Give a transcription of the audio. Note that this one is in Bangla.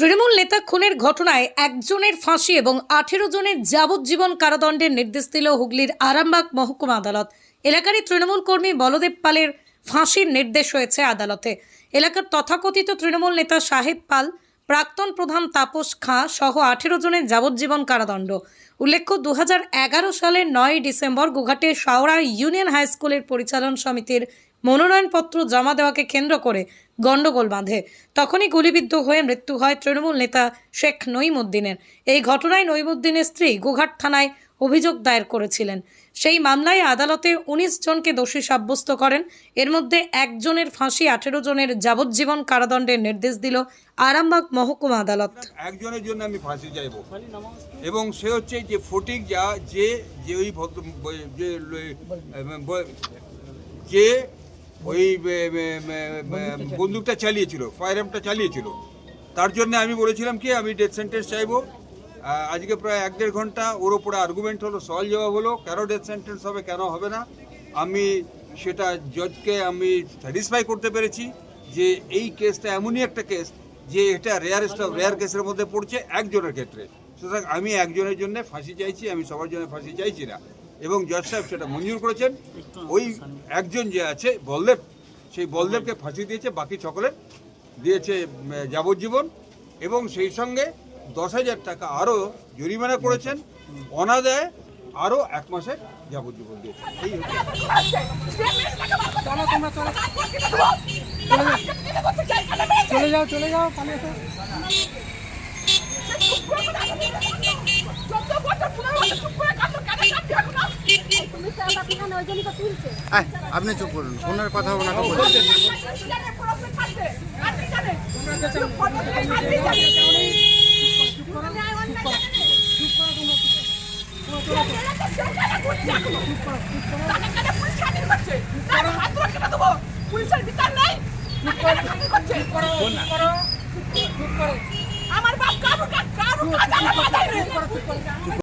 তৃণমূল নেতা খুনের ঘটনায় একজনের ফাঁসি এবং আঠেরো জনের যাবজ্জীবন কারাদণ্ডের নির্দেশ দিল হুগলির আরামবাগ মহকুমা আদালত। এলাকারই তৃণমূল কর্মী বলদেব পালের ফাঁসির নির্দেশ হয়েছে আদালতে। এলাকার তথাকথিত তৃণমূল নেতা সাহেব পাল, প্রাক্তন প্রধান তাপস খাঁ সহ আঠেরো জনের যাবজ্জীবন কারাদণ্ড। উল্লেখ্য দু হাজার এগারো সালের নয় ডিসেম্বর গুঘাটে শাওড়া ইউনিয়ন হাই স্কুলের পরিচালন সমিতির মনোনয়নপত্র জমা দেওয়াকে কেন্দ্র করে গণ্ডগোল বাঁধে। তখনই গুলিবিদ্ধ হয়ে মৃত্যু হয় তৃণমূল নেতা শেখ নইমুদ্দিনের এই ঘটনায় নইমুদ্দিনের স্ত্রী গুঘাট থানায় অভিযোগ দায়ের করেছিলেন। সেই মামলায় আদালতে উনিশ জনকে দোষী সাব্যস্ত করেন। এর মধ্যে একজনের ফাঁসি, আঠেরো জনের যাবজ্জীবন কারাদণ্ডের নির্দেশ দিল আরামবাগ মহকুমা আদালত। একজনের জন্য আমি ফাঁসি চাইব। এবং সে হচ্ছে যে ফটিক, যা যে যে ওই যে ওই বন্দুকটা চালিয়েছিল, ফায়ার চালিয়েছিল। তার জন্য আমি বলেছিলাম কি, আমি ডেথ সেন্টেন্স চাইব। আজকে প্রায় এক দেড় ঘণ্টা ওর ওপরে আর্গুমেন্ট হলো, সওয়াল জবাব হলো, কেন ডেথ সেন্টেন্স হবে, কেন হবে না? আমি সেটা জজকে আমি স্যাটিসফাই করতে পেরেছি যে এই কেসটা এমনই একটা কেস যে এটা রেয়ারেস্ট অফ রেয়ার কেসের মধ্যে পড়ছে একজনের ক্ষেত্রে। সুতরাং আমি একজনের জন্য ফাঁসি চাইছি, আমি সবার জন্য ফাঁসি চাইছি না। এবং জজ সাহেব সেটা মঞ্জুর করেছেন। ওই একজন যে আছে, বলদেব, সেই বলদেবকে ফাঁসি দিয়েছে, বাকি সকলের দিয়েছে যাবজ্জীবন। এবং সেই সঙ্গে দশ হাজার টাকা আরও জরিমানা করেছেন অনাদায়ে আরও এক মাসের যাবজ্জীবন দিয়েছে এই চলে যাও চলে যাও পালিয়ে আপনি চুপ করুন ওনার কথা ওনাকে বলুন। পুলিশের বিচার নাই আমার বাপ কারও কারও কাজ আমার মাথায়